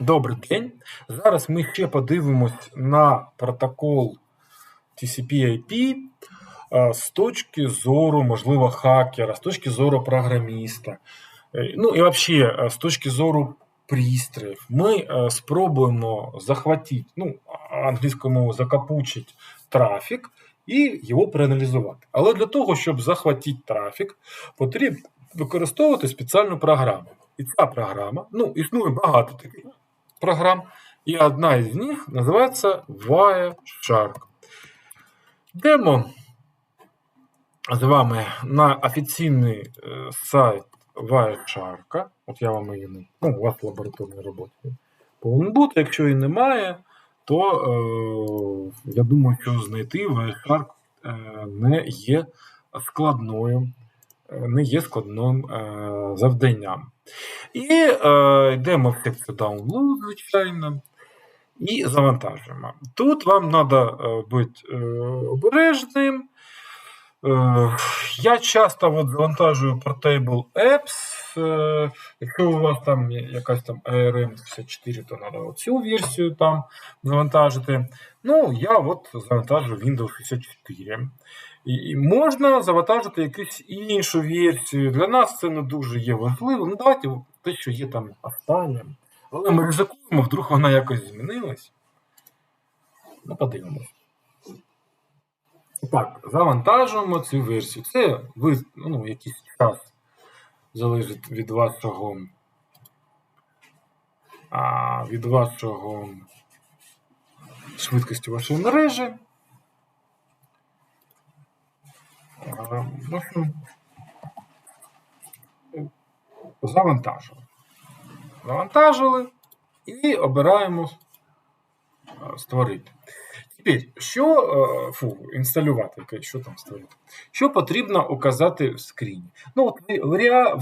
Добрий день. Зараз ми ще подивимось на протокол TCP/IP е, з точки зору, можливо, хакера, з точки зору програміста. Е, Ну і взагалі, з точки зору пристроїв. Ми е, спробуємо захватити, ну, англійською мовою закапучити трафік і його проаналізувати. Але для того, щоб захватити трафік, потрібно використовувати спеціальну програму. І ця програма, ну, існує багато таких програм, і одна із них називається Wireshark. Йдемо з вами на офіційний е, сайт Wireshark. От я вам її не- ну, у вас в лабораторній роботі повинен бути. Якщо її немає, то е, я думаю, що знайти Wireshark е, не є складною, е, не є складним е, завданням. І е, йдемо в секцію Download, звичайно, і завантажуємо. Тут вам треба бути е, обережним. Е, я часто от завантажую Portable Apps. Е, якщо у вас там якась там ARM54, то треба цю версію там завантажити. Ну, я от завантажую Windows 64. І, можна завантажити якусь іншу версію. Для нас це не дуже є важливо. Ну, давайте те, що є там останнім. Але ми ризикуємо, вдруг вона якось змінилась. Ну, подивимось. Так, завантажуємо цю версію. Це ви, ну, якийсь час залежить від вашого. Від вашого швидкості вашої мережі. А, В общем, завантажили. Завантажили і обираємо створити. Тепер, що е, фу, інсталювати, що там створити? Що потрібно указати в скріні? Ну, от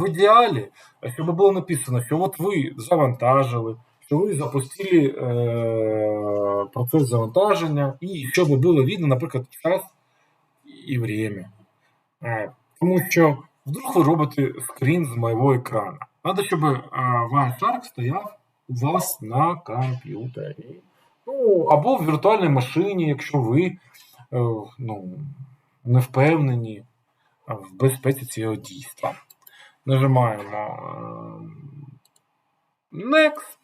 в, ідеалі, щоб було написано, що от ви завантажили, що ви запустили е, процес завантаження, і щоб було видно, наприклад, час і время. Е, тому що вдруг ви робите скрін з моєго екрану. Треба, щоб е, Wireshark стояв у вас на комп'ютері. Ну, або в віртуальній машині, якщо ви е, ну, не впевнені е, в безпеці цього дійства. Нажимаємо е, Next.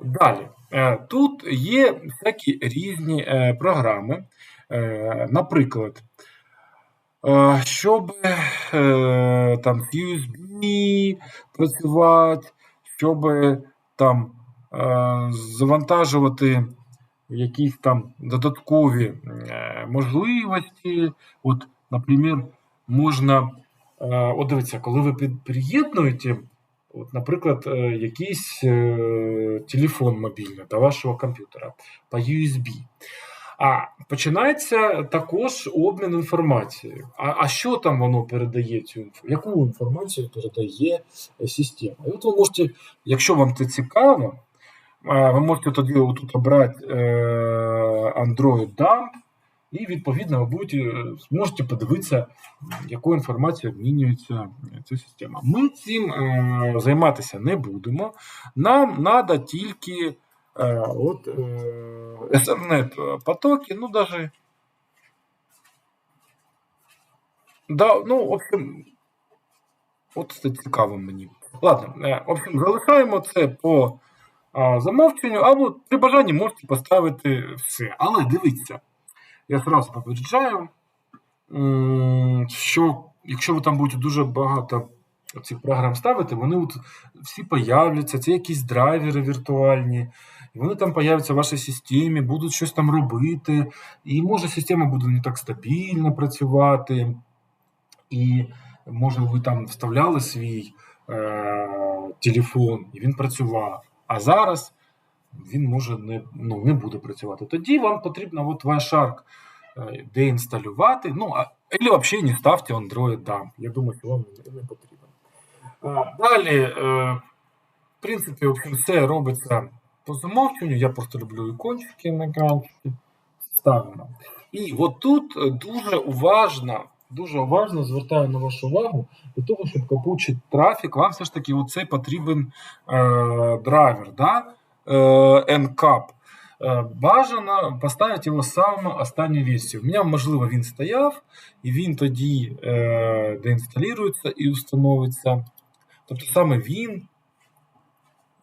Далі. Е, Тут є всякі різні е, програми. Е, Наприклад, е, щоб е, там USB працювати, щоб там е, завантажувати якісь там додаткові е, можливості. От, наприклад, можна, от дивіться, коли ви приєднуєте, от, наприклад, якийсь телефон мобільний до вашого комп'ютера по USB. А починається також обмін інформацією. А, а що там воно передає цю інфo- Яку інформацію передає е, система? І от ви можете, якщо вам це цікаво, е, ви можете тоді тут обрати е, Android Dump, і відповідно ви будете, зможете подивитися, яку інформацію обмінюється ця система. Ми цим займатися не будемо. Нам треба тільки е, от, е, Ethernet потоки, ну даже. Да, ну, в общем, от це цікаво мені. Ладно, в общем, залишаємо це по замовченню, або при бажанні можете поставити все. Але дивіться, я зразу попереджаю, що якщо ви там будете дуже багато цих програм ставити, вони от всі появляться, це якісь драйвери віртуальні, і вони там появляться в вашій системі, будуть щось там робити, і може система буде не так стабільно працювати, і може ви там вставляли свій е, телефон, і він працював. А зараз він може не, ну, не буде працювати. Тоді вам потрібно от Wireshark е, деінсталювати. Ну, а, або взагалі не ставте Android Dump. Я думаю, що вам не, потрібен. А, далі, е, в принципі, все робиться по замовченню. Я просто люблю ікончики на екранчики. Ставимо. І от тут е, дуже уважно дуже уважно звертаю на вашу увагу для того, щоб капучити трафік, вам все ж таки оцей потрібен е, драйвер, да? е, NCAP. Е, Бажано поставити його саме останню версію. У мене, можливо, він стояв, і він тоді е, деінсталюється і установиться. Тобто саме він.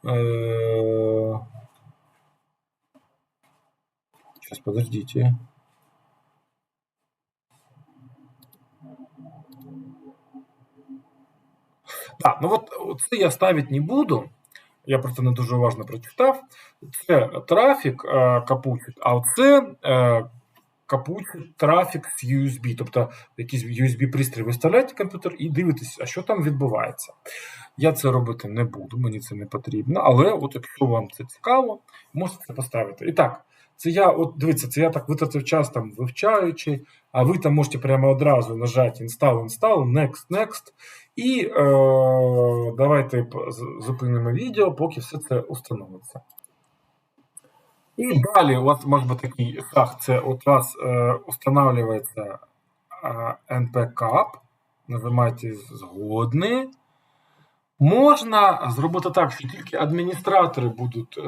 Сейчас, подождите. Так, ну от це я ставити не буду. Я просто не дуже уважно прочитав. Це трафік е, капучить, а це е, капучить трафік з USB. Тобто якийсь USB-пристрій виставляєте комп'ютер і дивитесь, а що там відбувається. Я це робити не буду, мені це не потрібно. Але от якщо вам це цікаво, можете це поставити. І так, це я, от дивіться, це я так витратив час там вивчаючи, а ви там можете прямо одразу нажати Install, Install, Next, Next. І е, давайте зупинимо відео, поки все це установиться. І далі у вас може бути такий шаг, це у вас е, устанавливається е, NPCAP, нажимаєте згодний. Можна зробити так, що тільки адміністратори будуть е,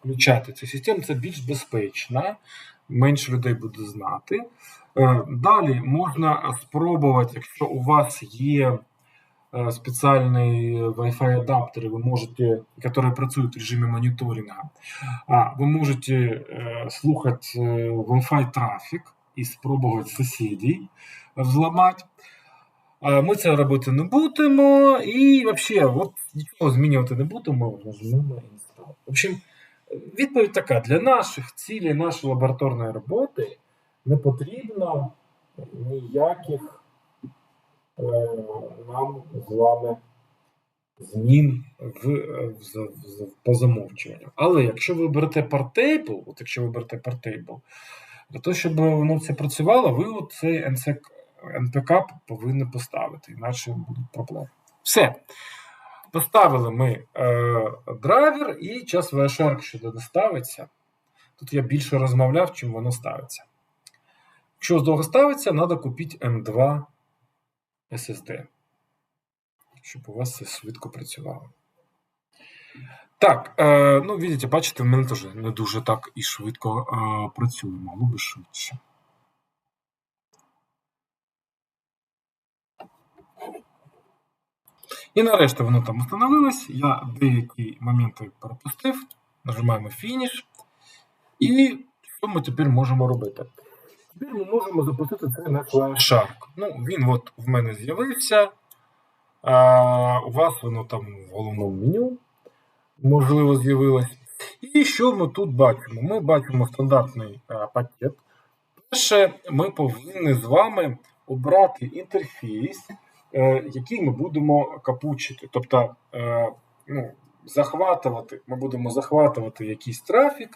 включати цю систему, це більш безпечно, менше людей буде знати. Е, далі можна спробувати, якщо у вас є е, спеціальні Wi-Fi адаптери, ви можете, які працюють в режимі моніторингу, ви можете е, слухати Wi-Fi трафік і спробувати сусідів взламати. Ми це робити не будемо, і взагалі от нічого змінювати не будемо, нажмемо Install. В общем, відповідь така: для наших цілей, нашої лабораторної роботи не потрібно ніяких е, нам з вами змін в, в, в, по замовчуванню. Але якщо ви берете Partable, от якщо ви берете Partable, для того, щоб воно це працювало, ви цей NPK повинні поставити, іначе будуть проблеми. Все. Поставили ми е, драйвер і час VShark, що доставиться. Тут я більше розмовляв, чим воно ставиться. Якщо довго ставиться, треба купити M2 SSD, щоб у вас це швидко працювало. Так, е, ну, видите, бачите, в мене теж не дуже так і швидко е, працює, могло би швидше. І нарешті воно там встановилось. Я деякі моменти пропустив. Нажимаємо фініш. І що ми тепер можемо робити? Тепер ми можемо запустити це на Shark. Ну, Він от в мене з'явився. А, У вас воно там в головному меню, можливо, з'явилось. І що ми тут бачимо? Ми бачимо стандартний а, пакет. Перше, ми повинні з вами обрати інтерфейс, е, який ми будемо капучити. Тобто, е, ну, захватувати, ми будемо захватувати якийсь трафік.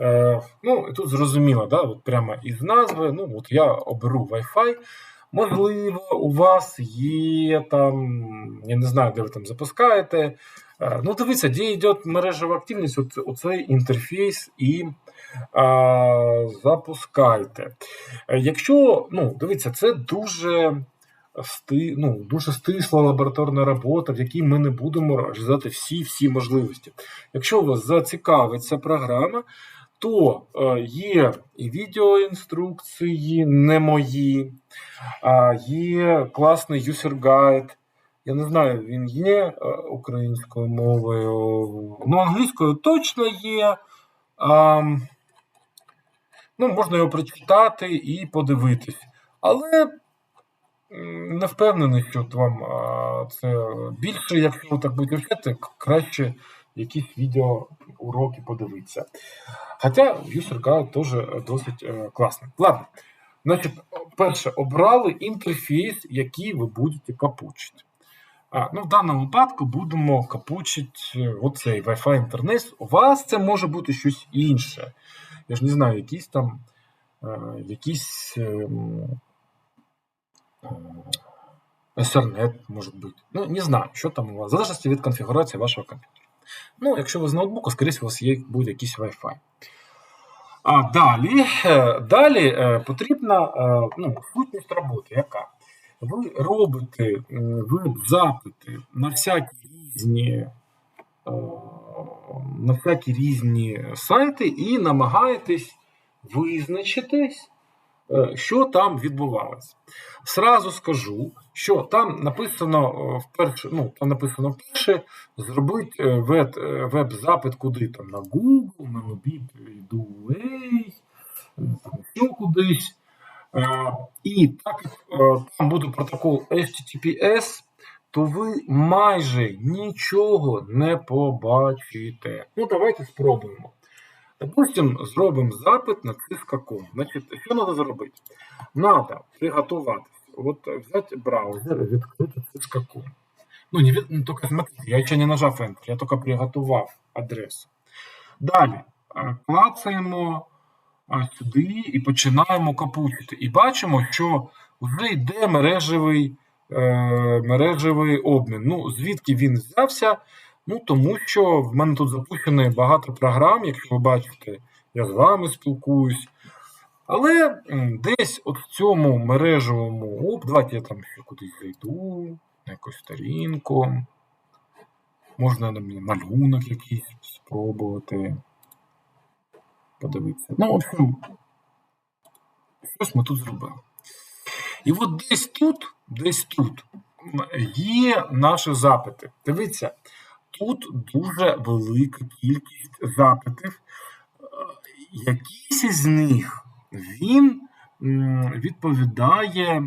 Е, ну, Тут зрозуміло, да, от прямо із назви. ну, от Я оберу Wi-Fi. Можливо, у вас є там, я не знаю, де ви там запускаєте. Е, ну, дивіться, де йде мережева активність, от, оцей інтерфейс і а, запускайте. Е, якщо, ну, дивіться, це дуже сти, ну, дуже стисла лабораторна робота, в якій ми не будемо розв'язати всі всі можливості. Якщо вас зацікавить ця програма, то е, є і відеоінструкції, не мої, є класний user guide. Я не знаю, він є е, українською мовою, ну, англійською точно є. Ну, Можна його прочитати і подивитись. Але не впевнений, що вам це більше, якщо так будете вчити, краще якісь відео уроки подивитися. Хоча User Guide теж досить е, класний. Ладно, значить, перше, обрали інтерфейс, який ви будете капучити. А, ну, В даному випадку будемо капучити е, оцей Wi-Fi інтернет. У вас це може бути щось інше. Я ж не знаю, якісь там е, якісь Ethernet, може бути. Ну, не знаю, що там у вас. В залежності від конфігурації вашого комп'ютера. Ну, якщо ви з ноутбуку, скоріше у вас є буде якийсь Wi-Fi. А далі, е, далі е, потрібна е, ну, сутність роботи. Яка? Ви робите веб-запити на всякі різні, на всякі різні сайти і намагаєтесь визначитись, що там відбувалось. Сразу скажу, що там написано е, вперше, ну, там написано вперше, зробити е, е, веб-запит куди там на Google, на Mobile, ще кудись. І так як там буде протокол HTTPS, то ви майже нічого не побачите. Ну, давайте спробуємо. Допустим, зробимо запит на. Значить, що треба зробити? Надо приготуватися. От взяти браузер і відкрити Cisco.com. Ну, не ну, тільки смотрите, я ще не нажав Enter, я тільки приготував адресу. Далі клацаємо сюди і починаємо капучити. І бачимо, що вже йде мережевий, е, мережевий обмін. Ну, звідки він взявся? Ну, тому що в мене тут запущено багато програм, якщо ви бачите, я з вами спілкуюсь. Але десь от в цьому мережевому оп, давайте я там ще кудись зайду, на якусь сторінку. Можна малюнок якийсь спробувати. Подивитися. Ну, в общем, щось ми тут зробили. І от десь тут, десь тут є наші запити. Дивіться, тут дуже велика кількість запитів. Е, Якийсь із них він відповідає.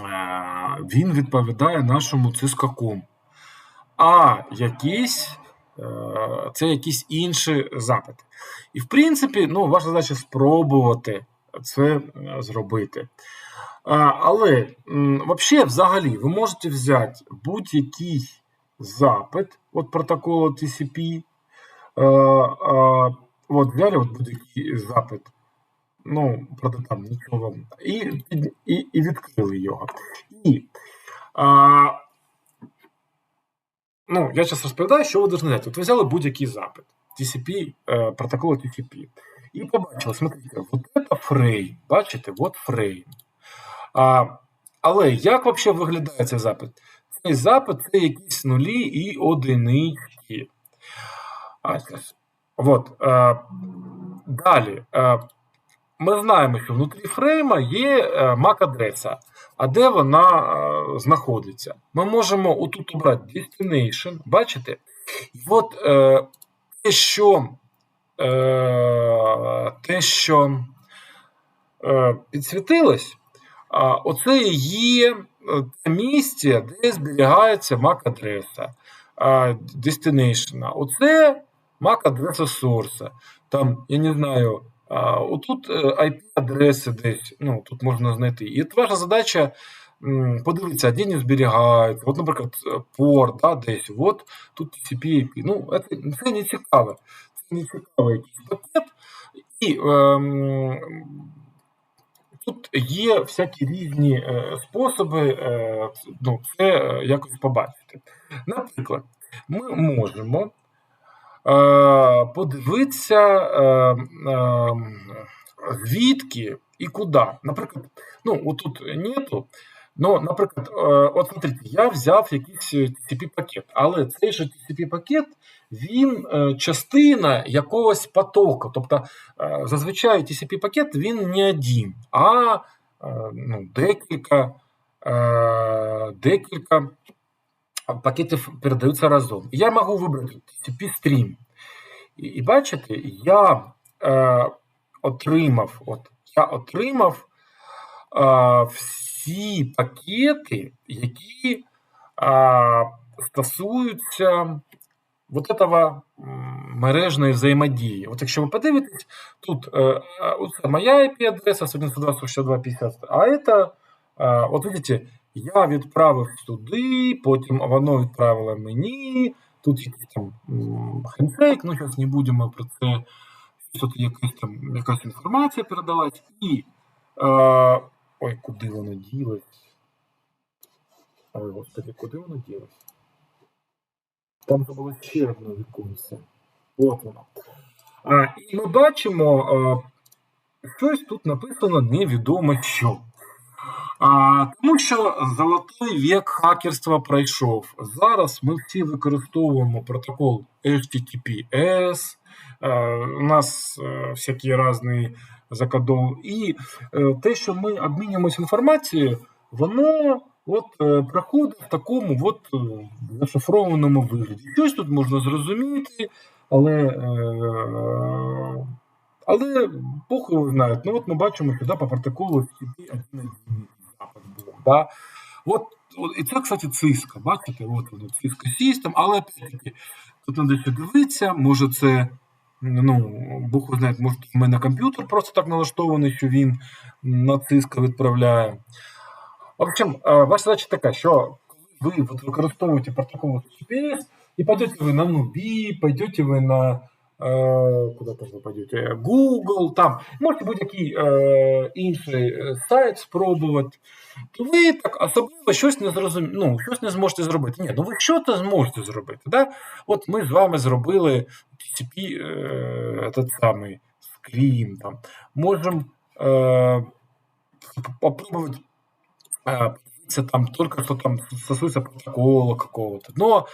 е, Він відповідає нашому цискакому. А якісь е, це якісь інші запити. І в принципі, ну, ваша задача спробувати це е, зробити. Але вообще, взагалі, ви можете взяти будь-який запит от протоколу TCP. От взяли от будь-який запит. Ну, правда, там нічого. І, і, і відкрили його. І а, ну, я зараз розповідаю, що ви повинні знати. От ви взяли будь-який запит TCP, е, протоколу TCP. І побачили, смотрите, от це фрейм. Бачите, от фрейм. А, але як взагалі виглядає цей запит? Цей запит це якісь нулі і одинички. А, щас. От, е, далі. Е, ми знаємо, що внутрі фрейма є е, MAC-адреса, а де вона знаходиться. Ми можемо отут обрати Destination, бачите? І от те, що, те, що підсвітилось, оце є е, те місце, де зберігається MAC-адреса Destination. Оце MAC-адреса. Там, я не знаю, отут е, IP-адреси десь, ну, тут можна знайти. І от ваша задача подивитися, де не зберігаються. От, наприклад, е, порт, да, десь, от тут TCP IP. Ну, це, це не цікаво. Це не цікавий якийсь пакет. І ем, тут є всякі різні е, способи е, ну, це е, якось побачити. Наприклад, ми можемо подивитися, е, е, звідки і куди. Наприклад, ну, отут нету. Ну, наприклад, е, от смотрите, я взяв якийсь TCP-пакет, але цей же TCP-пакет він е, частина якогось потоку. Тобто, е, зазвичай TCP-пакет він не один, а е, ну, декілька, е, декілька пакетів передаються разом. Я можу вибрати TCP-стрім. І, і бачите, я е, отримав, от, я отримав е, всі пакети, які е, стосуються вот этого мережної взаємодії. От якщо ви подивитесь, тут е, е, моя IP-адреса 192.162.50, а це, е, от видите, я відправив туди, потім воно відправило мені, тут якийсь там хендшейк, ну зараз не будемо про це, тут якась там якась інформація передалась, і е, ой, куди воно ділось? Ой, господи, куди воно ділось? Там же було ще одне віконце. От воно. А, і ми бачимо, а, щось тут написано невідомо що. А, тому що золотий вік хакерства пройшов. Зараз ми всі використовуємо протокол HTTPS, е, у нас е, всякі різні закодов. І е, те, що ми обмінюємося інформацією, воно от, проходить в такому от, зашифрованому вигляді. Щось тут можна зрозуміти, але. Е, але Бог його знає. Ну от ми бачимо, що да, по протоколу HTTP 1.1 запит був. Да? От, от, і це, кстати, циска. Бачите, от воно циска System, але опять-таки, тут треба ще дивитися, може це. Ну, Бог знає, може в мене комп'ютер просто так налаштований, що він на циска відправляє. В общем, е, ваша задача така, що ви використовуєте протокол HTTPS, і пойдете ви на Nubi, пойдете ви на е, куди там ви пойдете, Google, там, можете будь-який е, інший е, сайт спробувати, то ви так особливо щось не зрозумі... ну, щось не зможете зробити. Ні, ну ви що то зможете зробити. Да? От ми з вами зробили TCP, е, этот самий скрін, там, можемо е, попробовать э, це там тільки що там стосується протоколу какого-то. Но так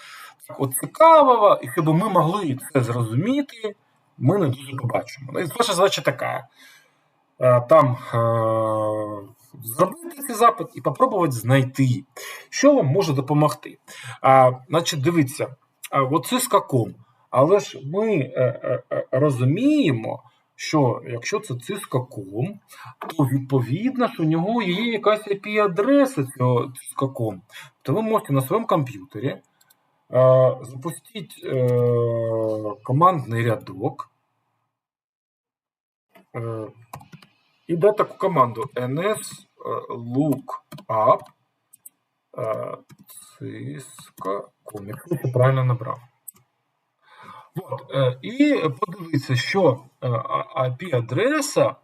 от цікавого, і щоб ми могли це зрозуміти, ми не дуже побачимо. Ну, і Ваша задача така: е, там е, зробити цей запит і попробувати знайти, що вам може допомогти. А, Значить, дивіться, а, от це скаком. Але ж ми е, розуміємо, що якщо це цискаком, то відповідно, що у нього є якась IP-адреса цього цискаком. То ви можете на своєму комп'ютері е, запустити е, командний рядок е, і дати таку команду ns lookup е, цискаком, якщо я правильно набрав. От, е, і подивіться, що е, IP-адреса.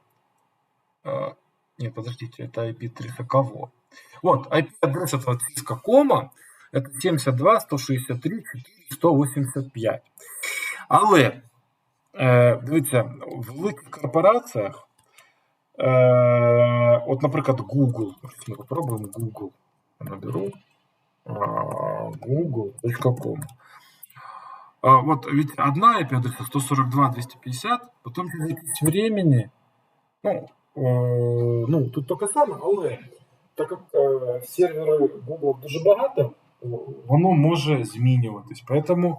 Е, не, подождите, это IP3 кого? Вот, IP-адреса этого циска.кома это 72 163 185. Але, е, дивіться, в великих корпораціях, е, от, наприклад, Google, ми попробуємо Google, наберу google.com. Вот ведь одна IP-адреса 142.250, потом через времени, ну, е, ну, тут таке саме, але так як е, сервери Google дуже багато, воно може змінюватись. Поэтому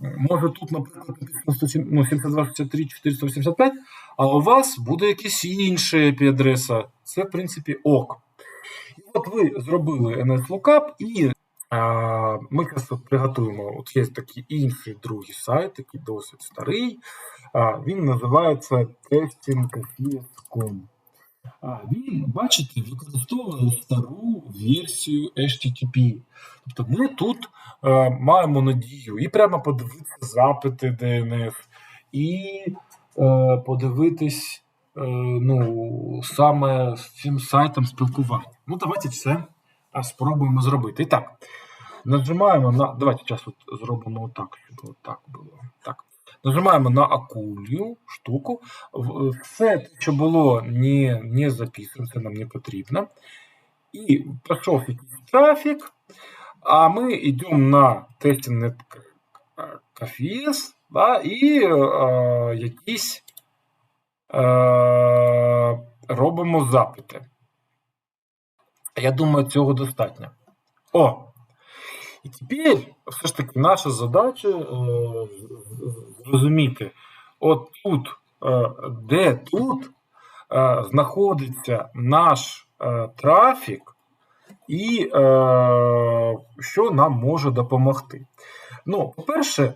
може тут, наприклад, ну, 7263 485, а у вас буде якась інша IP-адреса. Це, в принципі, ок. І от ви зробили NS Lookup і а, Ми зараз приготуємо. От є такий інший другий сайт, який досить старий. А, Він називається testingcafes.com. Він, бачите, використовує стару версію HTTP. Тобто ми тут е, маємо надію і прямо подивитися запити DNS, і е, подивитись е, ну, саме з цим сайтом спілкування. Ну, давайте це спробуємо зробити. І так. Нажимаємо на. Давайте зараз зробимо отак, щоб отак було. Так. Нажимаємо на акулію штуку. Все, що було, не не записано, це нам не потрібно. І пішов якийсь трафік. А ми йдемо на тестінг да, і е, якісь е, робимо запити. Я думаю, цього достатньо. О! І тепер все ж таки наша задача е, зрозуміти, от тут, е, де тут е, знаходиться наш трафік, і що нам може допомогти. Ну, По-перше,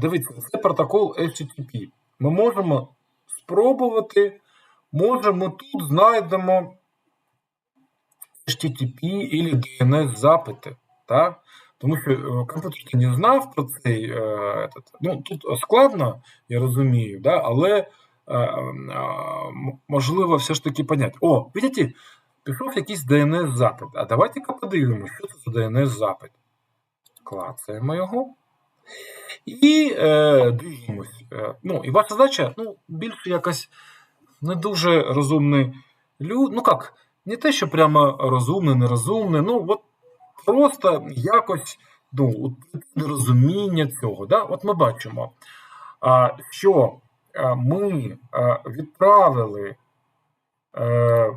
дивіться, це протокол HTTP. Ми можемо спробувати, можемо тут знайдемо HTTP і DNS запити. Так? Тому що е, комп'ютер не знав про цей. Е, этот, ну, Тут складно, я розумію, да? але е, е, можливо все ж таки поняти. О, бачите, пішов якийсь DNS-запит. А давайте-ка подивимося, що це за DNS-запит. Клацаємо його. І е, дивимось. Е, ну, і ваша задача, ну, більше якось не дуже розумний люд. Ну як, не те, що прямо розумний, нерозумний, ну от просто якось ну, розуміння цього. Да? От ми бачимо, що ми відправили е,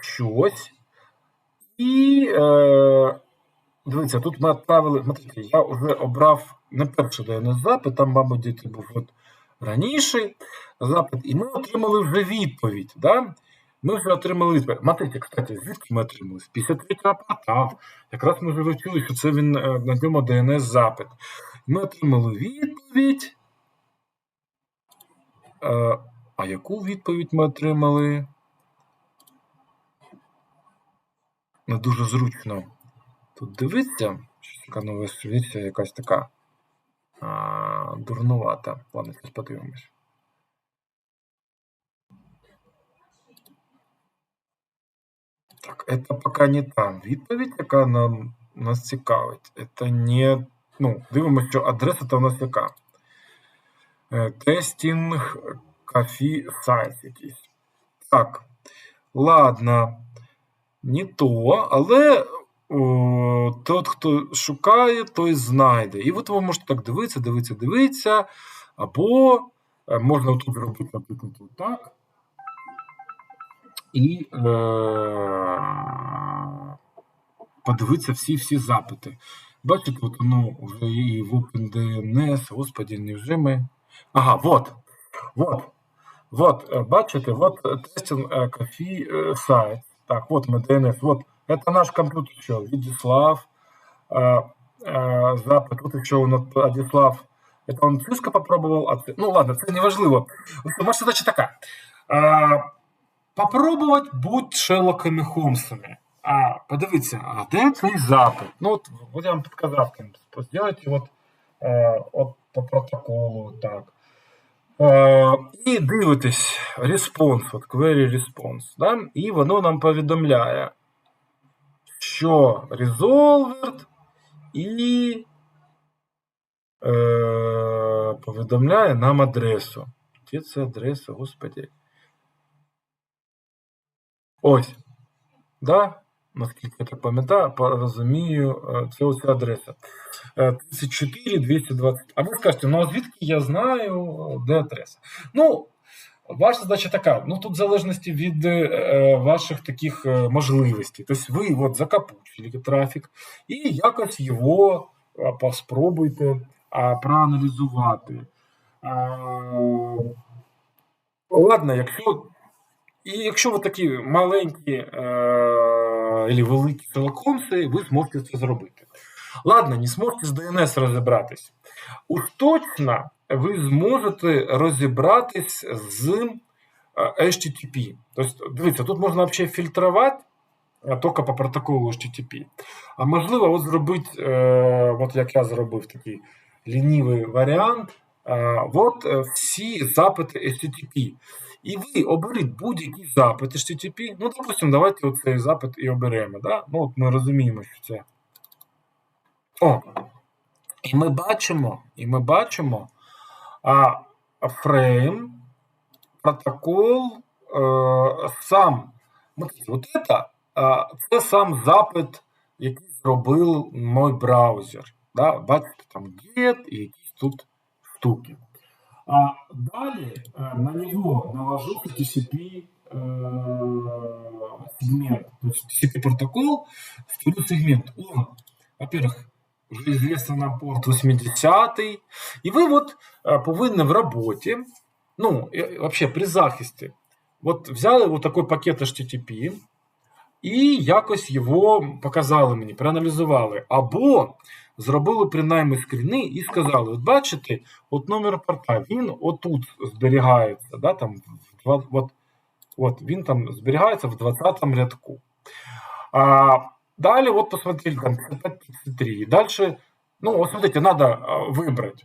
щось, і е, дивіться, тут ми відправили, я вже обрав не перший DNS запит, там, мабуть, діти був от раніше запит, і ми отримали вже відповідь. Да? Ми вже отримали відповідь. Смотрите, кстати, звідки ми отримали? З 53 порта. Якраз ми вже вивчили, що це він е, на ньому DNS запит. Ми отримали відповідь. Е, а яку відповідь ми отримали? Не дуже зручно. Тут дивиться, що така нова версія якась така а, дурнувата. Ладно, зараз подивимось. Так, это пока не та відповідь, яка нам нас цікавить. Це не. Ну, дивимося, що адреса то у нас яка. Тестінг кафі сайт якийсь. Так. Ладно, не то, але о, тот, хто шукає, той знайде. І от ви можете так дивитися, дивитися, дивитися. Або е, можна тут зробити, наприклад, так І е, подивитися всі-всі запити. Бачите, от воно вже і в OpenDNS, господі, невже ми. Ага, вот. Вот. Вот, е, бачите, вот тестинг кофі сайт. Так, вот мы DNS. Вот, это наш компьютер еще, Владислав. Э, э, запит. Тут еще у нас Владислав. Это он Cisco попробовал. А це... Ну ладно, це не важливо. Ваша задача така. Э, попробувати бути Шерлоками Холмсами. А, подивіться, а де цей запит? Ну, от, от я вам підказав, зробите от, е, от по протоколу, так. Е, і дивитесь респонс, от query response, да? і воно нам повідомляє, що resolved і е, повідомляє нам адресу. Де це адреса, господи? Ось. Да? Наскільки я так пам'ятаю, розумію, е, це ось адреса. 34 220. А ви скажете, ну а звідки я знаю, де адреса? Ну, ваша задача така: ну тут в залежності від е, ваших таких е, можливостей. Тобто ви от закапучили трафік і якось його а, спробуйте а, проаналізувати. Ладно, якщо. І якщо ви такі маленькі е, великі телекомси, ви зможете це зробити. Ладно, не зможете з DNS розібратись. Уж точно ви зможете розібратись з е, HTTP. Тобто, дивіться, тут можна взагалі фільтрувати тільки по протоколу HTTP. А можливо, от зробити, е, от як я зробив такий лінівий варіант. Е, от всі запити HTTP. І ви оберіть будь-який запит HTTP. Ну, допустимо, давайте оцей запит і оберемо. Да? Ну, от Ми розуміємо, що це. О! І ми бачимо, і ми бачимо а, фрейм, протокол, е, сам. От це, а, це сам запит, який зробив мой браузер. Да? Бачите, там get і якісь тут штуки. А далі е, на нього наложу TCP е, сегмент. То есть TCP протокол, створю сегмент. Он, во-первых, вже известно на порт 80 І ви от повинні в роботі, ну, вообще при захисті, от взяли вот такой пакет HTTP і якось його показали мені, проаналізували. Або зробили принаймні скріни і сказали: от бачите, от номер порта, він отут зберігається. да, там, от, от Він там зберігається в 20 рядку. А, Далее вот посмотрели, там 53. Дальше, ну, вот смотрите, надо выбрать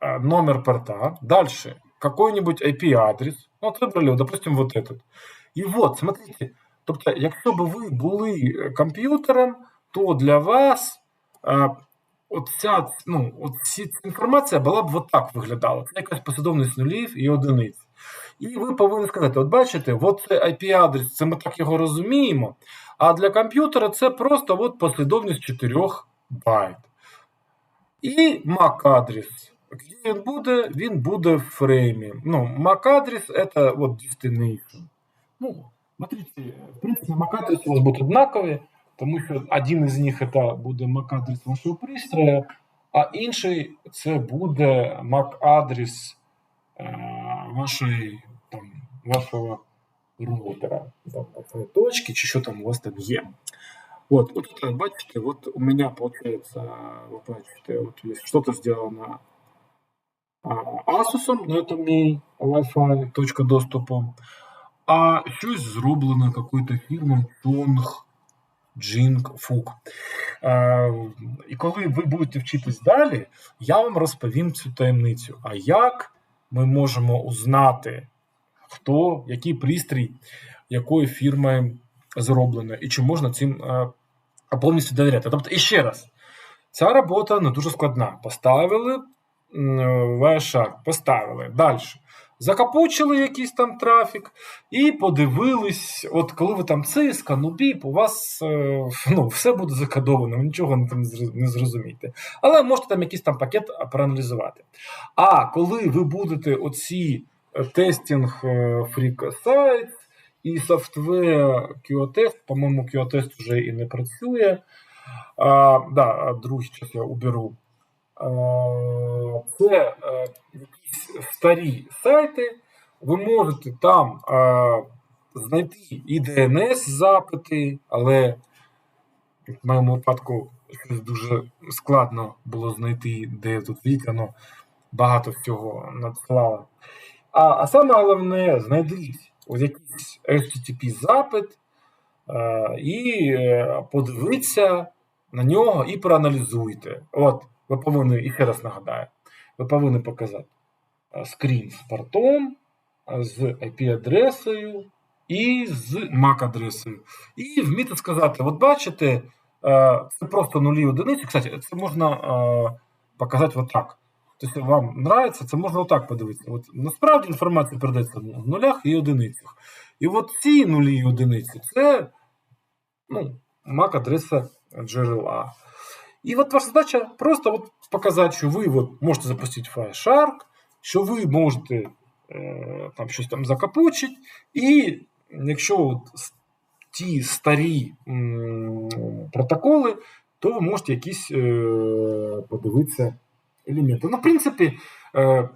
номер порта. Дальше какой-нибудь IP-адрес. Вот выбрали, допустим, вот этот. І от, смотрите, тобто, якщо б ви були комп'ютером, то для вас от ну, от ця інформація була б от так виглядала. Це якась послідовність нулів і одиниць. І ви повинні сказати: от бачите, от це IP-адрес, це ми так його розуміємо. А для комп'ютера це просто от послідовність 4 байт. І MAC-адрес. Де він буде? Він буде в фреймі. Ну, MAC-адрес це от destination. Ну, смотрите, в принципі, MAC-адрес у вас будуть однакові, тому що один із них це буде MAC-адрес вашого пристрою, а інший це буде MAC-адрес е, вашої, там, вашого роутера, там, вашої точки, чи що там у вас там є. Вот, вот это, бачите, вот у меня получается, вы бачите, вот есть что-то сделано а, Asus, ну это мій Wi-Fi, точка доступу, а щось зроблено якоюсь фірмою Tong Fug. А, і коли ви будете вчитись далі, я вам розповім цю таємницю. А як ми можемо узнати, хто, який пристрій, якої фірми зроблено, і чи можна цим повністю довіряти. Тобто, і ще раз, ця робота не дуже складна. Поставили Wireshark, поставили. Далі. Закапучили якийсь там трафік і подивились, от коли ви там циска, ну біп, у вас е, ну, все буде закодовано, ви нічого там не зрозумієте. Але можете там якийсь там пакет проаналізувати. А коли ви будете оці тестінг фрік сайт і софтвер QA-тест, по-моєму, QA-тест вже і не працює. А, да, Другий час я уберу. Це якісь старі сайти, ви можете там знайти і DNS-запити, але в моєму випадку дуже складно було знайти, де тут вікно, багато всього надсилало. А а саме головне, знайдіть ось якийсь HTTP-запит і е, подивіться на нього і проаналізуйте. От, ви повинні, і ще раз нагадаю, ви повинні показати скрін з портом, з IP-адресою і з MAC-адресою. І вміти сказати: от бачите, це просто нулі одиниці. Кстати, це можна показати отак. Тобто вам подобається, це можна отак подивитися. От Насправді інформація передається в нулях і одиницях. І от ці нулі і одиниці це ну, MAC-адреса джерела. І от ваша задача просто от показати, що ви от можете запустити Fireshark, що ви можете е, там щось там закапучити, і якщо от ті старі м, протоколи, то ви можете якісь е, подивитися елементи. Ну, в принципі, е,